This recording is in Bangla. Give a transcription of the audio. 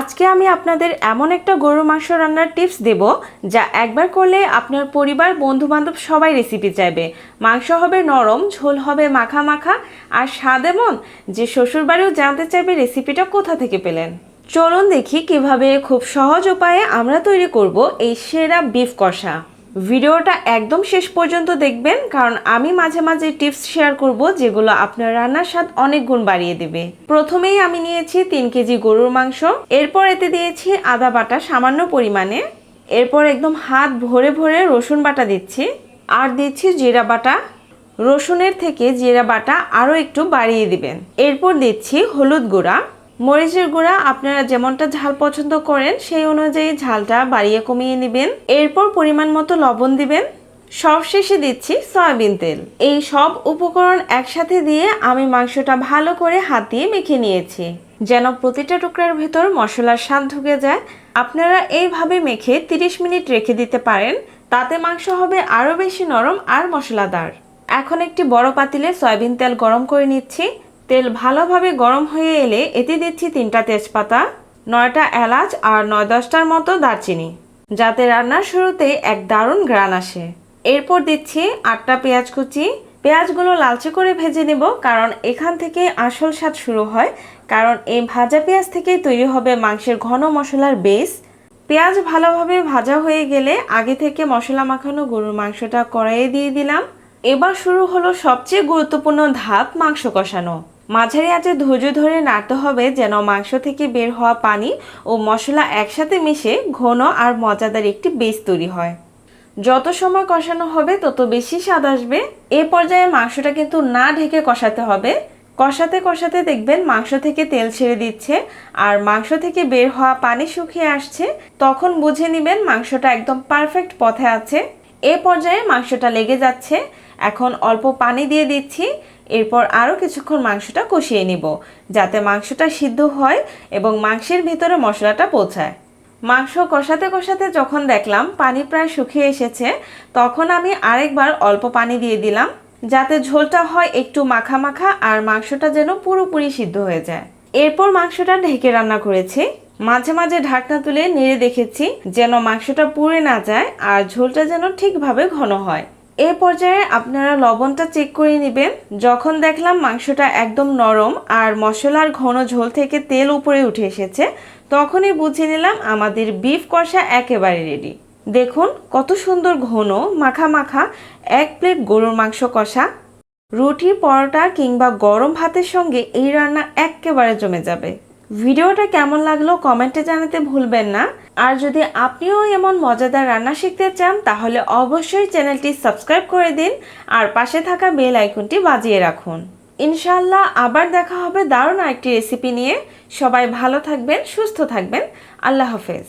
আজকে আমি আপনাদের এমন একটা গরুর মাংস রান্নার টিপস দেব, যা একবার করলে আপনার পরিবার বন্ধু বান্ধব সবাই রেসিপি চাইবে। মাংস হবে নরম, ঝোল হবে মাখা মাখা, আর স্বাদ এমন যে শ্বশুরবাড়িও জানতে চাইবে রেসিপিটা কোথা থেকে পেলেন। চলুন দেখি কীভাবে খুব সহজ উপায়ে আমরা তৈরি করব এই সেরা বিফ কষা। ভিডিওটা একদম শেষ পর্যন্ত দেখবেন, কারণ আমি মাঝে মাঝে টিপস শেয়ার করব যেগুলো আপনার রান্নার স্বাদ অনেক গুণ বাড়িয়ে দেবে। প্রথমেই আমি নিয়েছি তিন কেজি গরুর মাংস, এরপর এতে দিয়েছি আদা বাটা সামান্য পরিমাণে, এরপর একদম হাত ভরে ভরে রসুন বাটা দিচ্ছি, আর দিচ্ছি জিরা বাটা। রসুনের থেকে জিরা বাটা আরও একটু বাড়িয়ে দিবেন। এরপর দিচ্ছি হলুদ গুঁড়া। মরিচের গুঁড়া আপনারা যেমনটা ঝাল পছন্দ করেন, সেই অনুযায়ী ঝালটা বাড়িয়ে কমিয়ে নেবেন। এরপর পরিমাণ মতো লবণ দিবেন। সবশেষে দিচ্ছি সয়াবিন তেল। এই সব উপকরণ একসাথে দিয়ে আমি মাংসটা ভালো করে হাত দিয়ে মেখে নিয়েছি। যেন প্রতিটা টুকরার ভেতর মশলার স্বাদ ঢুকে যায়। আপনারা এইভাবে মেখে 30 মিনিট রেখে দিতে পারেন। তাতে মাংস হবে আরও বেশি নরম আর মশলাদার। এখন একটি বড় পাতিলে সয়াবিন তেল গরম করে নিচ্ছি। তেল ভালোভাবে গরম হয়ে এলে এতে দিচ্ছি তিনটা তেজপাতা, নয়টা এলাচ আর নয় দশটার মতো দারচিনি, যাতে রান্নার শুরুতে এক দারুণ গ্রান আসে। এরপর দিচ্ছি আটটা পেঁয়াজ কুচি। পেঁয়াজগুলো লালচে করে ভেজে নেব কারণ এখান থেকে আসল স্বাদ শুরু হয়, কারণ এই ভাজা পেঁয়াজ থেকেই তৈরি হবে মাংসের ঘন মশলার বেস পেঁয়াজ ভালোভাবে ভাজা হয়ে গেলে আগে থেকে মশলা মাখানো গরুর মাংসটা কড়াইয়ে দিয়ে দিলাম। এবার শুরু হলো সবচেয়ে গুরুত্বপূর্ণ ধাপ, মাংস কষানো। মাঝারি আঁচে ধৈর্য ধরে নাড়তে হবে যেন মাংস থেকে বের হওয়া পানি ও মশলা একসাথে মিশে ঘন আর মজাদার একটি বেস তৈরি হয়। যত সময় কষানো হবে, তত বেশি স্বাদ আসবে। এ পর্যায়ে মাংসটা কিন্তু না ঢেকে কষাতে হবে। কষাতে কষাতে দেখবেন মাংস থেকে তেল ছেড়ে দিচ্ছে আর মাংস থেকে বের হওয়া পানি শুকিয়ে আসছে। তখন বুঝে নেবেন মাংসটা একদম পারফেক্ট পথে আছে। এ পর্যায়ে মাংসটা লেগে যাচ্ছে। এখন অল্প পানি দিয়ে দিচ্ছি। এরপর আরও কিছুক্ষণ মাংসটা কষিয়ে নিব, যাতে মাংসটা সিদ্ধ হয় এবং মাংসের ভিতরে মশলাটা পৌঁছায়। মাংস কষাতে কষাতে যখন দেখলাম পানি প্রায় শুকিয়ে এসেছে, তখন আমি আরেকবার অল্প পানি দিয়ে দিলাম, যাতে ঝোলটা হয় একটু মাখা মাখা আর মাংসটা যেন পুরোপুরি সিদ্ধ হয়ে যায়। এরপর মাংসটা ঢেকে রান্না করেছি। মাঝে মাঝে ঢাকনা তুলে নেড়ে দেখেছি যেন মাংসটা পুড়ে না যায় আর ঝোলটা যেন ঠিকভাবে ঘন হয়। এ পর্যায়ে আপনারা লবণটা চেক করে নেবেন। যখন দেখলাম মাংসটা একদম নরম আর মশলার ঘন ঝোল থেকে তেল উপরে উঠে এসেছে, তখনই বুঝে নিলাম আমাদের বিফ কষা একেবারে রেডি দেখুন কত সুন্দর ঘন, মাখা মাখা, এক প্লেট গরুর মাংস কষা। রুটি, পরোটা কিংবা গরম ভাতের সঙ্গে এই রান্না একেবারে জমে যাবে। ভিডিওটা কেমন লাগল কমেন্টে জানাতে ভুলবেন না। আর যদি আপনিও এমন মজাদার রান্না শিখতে চান, তাহলে অবশ্যই চ্যানেলটি সাবস্ক্রাইব করে দিন আর পাশে থাকা বেল আইকনটি বাজিয়ে রাখুন। ইনশাল্লাহ আবার দেখা হবে দারুণ একটি রেসিপি নিয়ে। সবাই ভালো থাকবেন, সুস্থ থাকবেন। আল্লাহ হাফেজ।